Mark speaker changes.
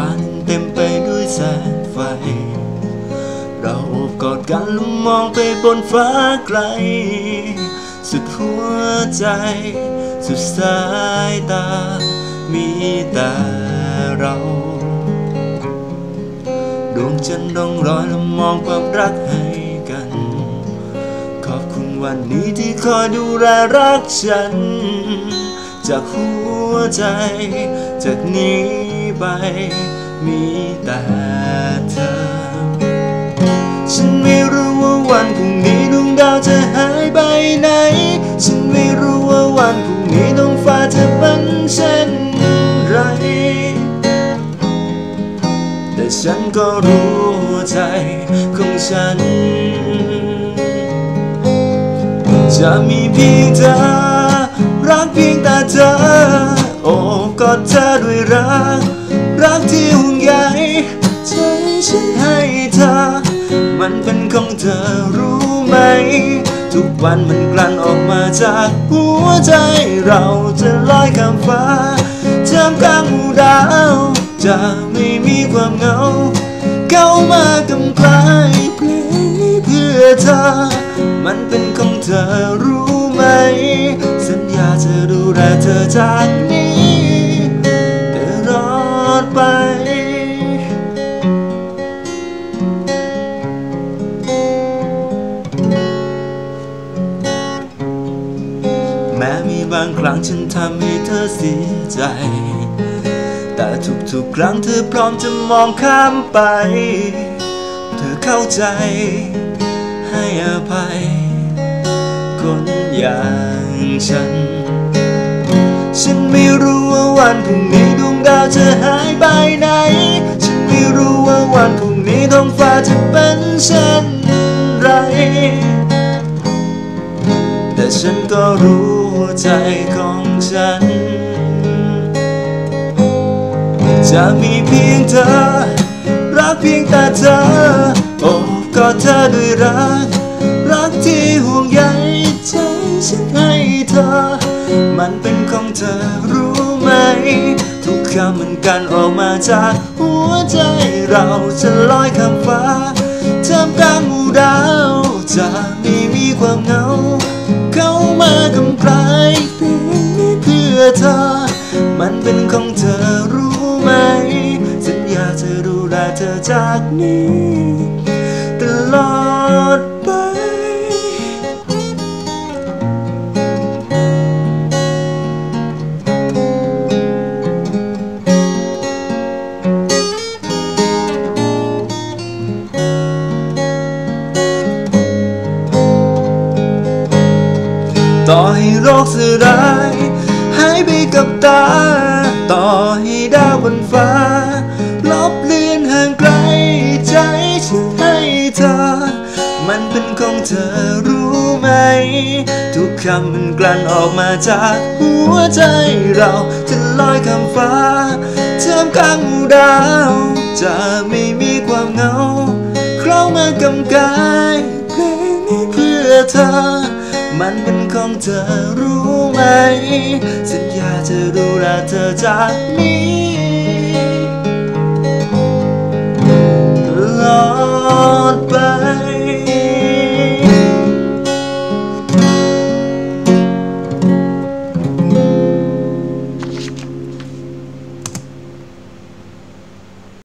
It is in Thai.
Speaker 1: ฝันเต็มไปด้วยแสงไฟ เราอบกอดกันแล้วมองไปบนฟ้าไกล สุดหัวใจ สุดสายตา มีแต่เรา ดวงจันทร์ดองรอยแล้วมองความรักให้กัน ขอบคุณวันนี้ที่คอยดูแลรักฉัน จากหัวใจจากนี้ไปมีแต่เธอ ฉันไม่รู้ว่าวันพรุ่งนี้ดวงดาวจะหายไปไหน ฉันไม่รู้ว่าวันพรุ่งนี้ท้องฟ้าจะเป็นเช่นไร แต่ฉันก็รู้ใจของฉัน จะมีเพียงเธอ พียงแต่เธอ โอ้กอดเธอด้วยรัก รักที่ห่วงใยใจฉันให้เธอ มันเป็นของเธอรู้ไหม ทุกวันมันกลั่นออกมาจากหัวใจเราจะลอยข้ามฟ้าท่ามกลางหมู่ดาว จะไม่มีความเหงา เข้ามากำกลายเพลงนี้เพื่อเธอ มันเป็นของเธอรู้ไหม ญาจะดูแลเธอจากนี้ตลอดไป แม้มีบางครั้งฉันทำให้เธอเสียใจ แต่ทุกๆครั้งเธอพร้อมจะมองข้ามไป เธอเข้าใจให้อภัย คนอย่างฉัน ฉันไม่รู้ว่าวันพรุ่งนี้ดวงดาวจะหายไปไหน ฉันไม่รู้ว่าวันพรุ่งนี้ท้องฟ้าจะเป็นเช่นไร แต่ฉันก็รู้ใจของฉัน จะมีเพียงเธอ รักเพียงแต่เธอ โอ้กอดเธอด้วยรัก ธอ มันเป็นของเธอรู้ไหม ทุกคำมันกันออกมาจากหัวใจเราจะลอยข้ามฟ้าท่ามกลางหมู่ดาวจะไม่มีความเหงา เข้ามากำไกลเพลงนี้เพื่อเธอ มันเป็นของเธอรู้ไหม สัญญาจะดูแลเธอจากนี้ ตลอด ต่อให้โรคสลายหายไปกับตา ต่อให้ดาวบนฟ้า ลบเลือนห่างไกลใจฉันให้เธอ มันเป็นของเธอรู้ไหม ทุกคำมันกลั่นออกมาจากหัวใจเราจะลอยข้ามฟ้าท่ามกลางหมู่ดาว จะไม่มีความเหงา เข้ามากำกายเพลงนี้เพื่อเธอ มันเป็นของเธอรู้ไหม สัญญาจะดูแลเธอจากนี้